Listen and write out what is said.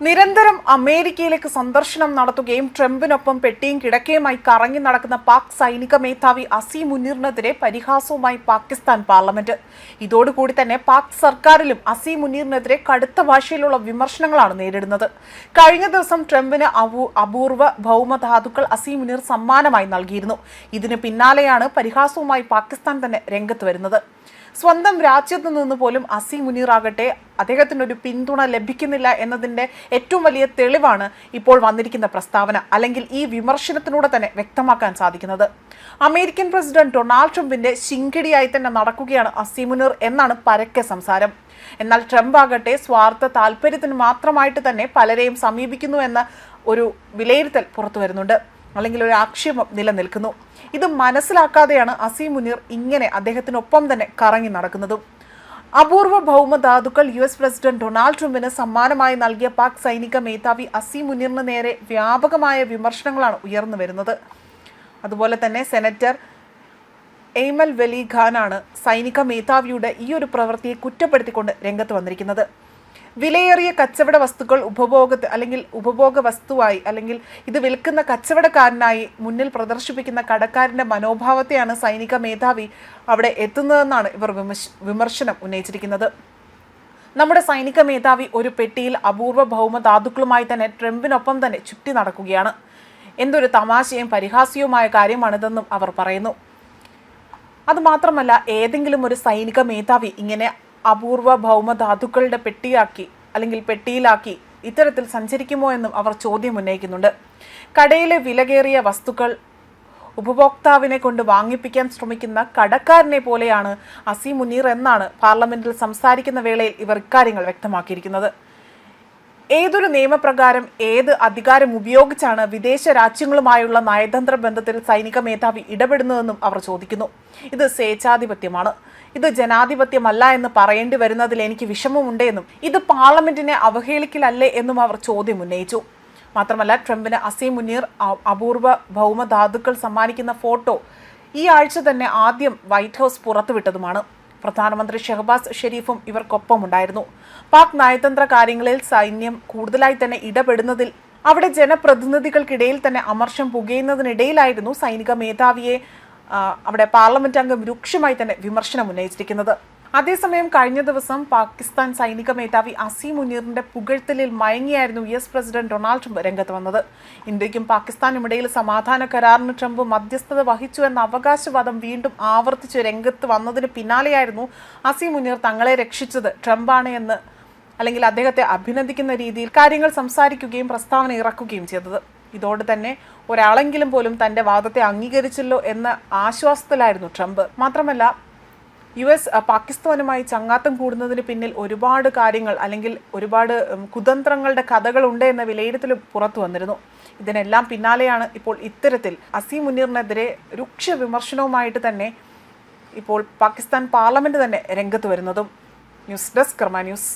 നിരന്തരം അമേരിക്കയിലേക്ക് സന്ദർശനം നടത്തുകയും ട്രംപിനൊപ്പം പെട്ടിയും കിടക്കയുമായി കറങ്ങി നടക്കുന്ന പാക് സൈനിക മേധാവി അസീം മുനീറിനെതിരെ പരിഹാസവുമായി പാകിസ്ഥാൻ പാർലമെന്റ്. ഇതോടുകൂടി തന്നെ പാക് സർക്കാരിലും അസീം മുനീറിനെതിരെ കടുത്ത ഭാഷയിലുള്ള വിമർശനങ്ങളാണ് നേരിടുന്നത്. കഴിഞ്ഞ ദിവസം ട്രംപിന് അപൂർവ ഭൗമധാതുക്കൾ അസീം മുനീർ സമ്മാനമായി നൽകിയിരുന്നു. ഇതിന് പിന്നാലെയാണ് പരിഹാസവുമായി പാകിസ്ഥാൻ തന്നെ രംഗത്ത് വരുന്നത്. സ്വന്തം രാജ്യത്ത് നിന്ന് പോലും അസി മുനീറാകട്ടെ അദ്ദേഹത്തിന് ഒരു പിന്തുണ ലഭിക്കുന്നില്ല എന്നതിന്റെ ഏറ്റവും വലിയ തെളിവാണ് ഇപ്പോൾ വന്നിരിക്കുന്ന പ്രസ്താവന അല്ലെങ്കിൽ ഈ വിമർശനത്തിലൂടെ തന്നെ വ്യക്തമാക്കാൻ സാധിക്കുന്നത്. അമേരിക്കൻ പ്രസിഡന്റ് ഡൊണാൾഡ് ട്രംപിന്റെ ശിങ്കിടിയായി തന്നെ നടക്കുകയാണ് അസി മുനീർ എന്നാണ് പരക്കെ സംസാരം. എന്നാൽ ട്രംപ് ആകട്ടെ സ്വാർത്ഥ താല്പര്യത്തിന് മാത്രമായിട്ട് തന്നെ പലരെയും സമീപിക്കുന്നു എന്ന ഒരു വിലയിരുത്തൽ പുറത്തു വരുന്നുണ്ട് അല്ലെങ്കിൽ ഒരു ആക്ഷേപം നിലനിൽക്കുന്നു. ഇത് മനസ്സിലാക്കാതെയാണ് അസീം മുനീർ ഇങ്ങനെ അദ്ദേഹത്തിനൊപ്പം തന്നെ കറങ്ങി നടക്കുന്നതും. അപൂർവ ഭൗമധാതുക്കൾ യു എസ് പ്രസിഡന്റ് ഡൊണാൾഡ് ട്രംപിന് സമ്മാനമായി നൽകിയ പാക് സൈനിക മേധാവി അസീം മുനീറിന് നേരെ വ്യാപകമായ വിമർശനങ്ങളാണ് ഉയർന്നു വരുന്നത്. അതുപോലെ തന്നെ സെനറ്റർ എയ്മൽ വെലി ഖാനാണ് സൈനിക മേധാവിയുടെ ഈ ഒരു പ്രവൃത്തിയെ കുറ്റപ്പെടുത്തിക്കൊണ്ട് രംഗത്ത് വന്നിരിക്കുന്നത്. വിലയേറിയ കച്ചവട വസ്തുക്കൾ ഉപഭോഗ അല്ലെങ്കിൽ ഉപഭോഗ വസ്തുവായി അല്ലെങ്കിൽ ഇത് വിൽക്കുന്ന കച്ചവടക്കാരനായി മുന്നിൽ പ്രദർശിപ്പിക്കുന്ന കടക്കാരന്റെ മനോഭാവത്തെയാണ് സൈനിക മേധാവി അവിടെ എത്തുന്നതെന്നാണ് ഇവർ വിമർശ വിമർശനം ഉന്നയിച്ചിരിക്കുന്നത്. നമ്മുടെ സൈനിക മേധാവി ഒരു പെട്ടിയിൽ അപൂർവ ഭൗമധാതുക്കളുമായി തന്നെ ട്രംപിനൊപ്പം തന്നെ ചുറ്റി നടക്കുകയാണ്. എന്തൊരു തമാശയും പരിഹാസ്യവുമായ കാര്യമാണിതെന്നും അവർ പറയുന്നു. അതുമാത്രമല്ല ഏതെങ്കിലും ഒരു സൈനിക മേധാവി ഇങ്ങനെ അപൂർവ ഭൗമധാതുക്കളുടെ പെട്ടിയാക്കി അല്ലെങ്കിൽ പെട്ടിയിലാക്കി ഇത്തരത്തിൽ സഞ്ചരിക്കുമോ എന്നും അവർ ചോദ്യം ഉന്നയിക്കുന്നുണ്ട്. കടയിലെ വിലകേറിയ വസ്തുക്കൾ ഉപഭോക്താവിനെ കൊണ്ട് വാങ്ങിപ്പിക്കാൻ ശ്രമിക്കുന്ന കടക്കാരനെ പോലെയാണ് അസി മുനീർ എന്നാണ് പാർലമെന്റിൽ സംസാരിക്കുന്ന വേളയിൽ ഇവർ ഇക്കാര്യങ്ങൾ വ്യക്തമാക്കിയിരിക്കുന്നത്. ഏതൊരു നിയമപ്രകാരം ഏത് അധികാരം ഉപയോഗിച്ചാണ് വിദേശ രാജ്യങ്ങളുമായുള്ള നയതന്ത്ര ബന്ധത്തിൽ സൈനിക മേധാവി ഇടപെടുന്നതെന്നും അവർ ചോദിക്കുന്നു. ഇത് സ്വേച്ഛാധിപത്യമാണ്. ഇത് ജനാധിപത്യമല്ല എന്ന് പറയേണ്ടി വരുന്നതിൽ എനിക്ക് വിഷമമുണ്ട് എന്നും ഇത് പാർലമെന്റിനെ അവഹേളിക്കലല്ലേ എന്നും അവർ ചോദ്യം ഉന്നയിച്ചു. മാത്രമല്ല ട്രംപിന് അസീം മുനീർ അപൂർവ ഭൗമധാതുക്കൾ സമ്മാനിക്കുന്ന ഫോട്ടോ ഈ ആഴ്ച തന്നെ ആദ്യം വൈറ്റ് ഹൗസ് പുറത്തുവിട്ടതുമാണ്. പ്രധാനമന്ത്രി ഷെഹബാസ് ഷെരീഫും ഇവർക്കൊപ്പമുണ്ടായിരുന്നു. പാക് നയതന്ത്ര കാര്യങ്ങളിൽ സൈന്യം കൂടുതലായി തന്നെ ഇടപെടുന്നതിൽ അവിടെ ജനപ്രതിനിധികൾക്കിടയിൽ തന്നെ അമർഷം പുകയുന്നതിനിടയിലായിരുന്നു സൈനിക മേധാവിയെ അവിടെ പാർലമെന്റ് അംഗം രൂക്ഷമായി തന്നെ വിമർശനം ഉന്നയിച്ചിരിക്കുന്നത്. അതേസമയം കഴിഞ്ഞ ദിവസം പാകിസ്ഥാൻ സൈനിക മേധാവി അസീം മുനീറിന്റെ പുകഴ്ത്തലിൽ മയങ്ങിയായിരുന്നു U S president Donald Trump രംഗത്ത് വന്നത്. ഇന്ത്യക്കും പാകിസ്ഥാനും ഇടയിൽ സമാധാന കരാറിന് ട്രംപ് മധ്യസ്ഥത വഹിച്ചു എന്ന അവകാശവാദം വീണ്ടും ആവർത്തിച്ച് രംഗത്ത് വന്നതിന് പിന്നാലെയായിരുന്നു അസീം മുനീർ തങ്ങളെ രക്ഷിച്ചത്. ട്രംപാണ് എന്ന് അല്ലെങ്കിൽ അദ്ദേഹത്തെ അഭിനന്ദിക്കുന്ന രീതിയിൽ കാര്യങ്ങൾ സംസാരിക്കുകയും പ്രസ്താവന ഇറക്കുകയും ചെയ്തത്. ഇതോടെ തന്നെ ഒരാളെങ്കിലും പോലും തന്റെ വാദത്തെ അംഗീകരിച്ചല്ലോ എന്ന ആശ്വാസത്തിലായിരുന്നു ട്രംപ്. മാത്രമല്ല യു എസ് പാകിസ്ഥാനുമായി ചങ്ങാത്തം കൂടുന്നതിന് പിന്നിൽ ഒരുപാട് കാര്യങ്ങൾ അല്ലെങ്കിൽ ഒരുപാട് കുതന്ത്രങ്ങളുടെ കഥകളുണ്ട് എന്ന വിലയിരുത്തൽ പുറത്തു വന്നിരുന്നു. ഇതിനെല്ലാം പിന്നാലെയാണ് ഇപ്പോൾ ഇത്തരത്തിൽ അസീം മുനീറിനെതിരെ രൂക്ഷ വിമർശനവുമായിട്ട് തന്നെ ഇപ്പോൾ പാകിസ്ഥാൻ പാർലമെന്റ് തന്നെ രംഗത്ത് വരുന്നതും. News desk Karma news.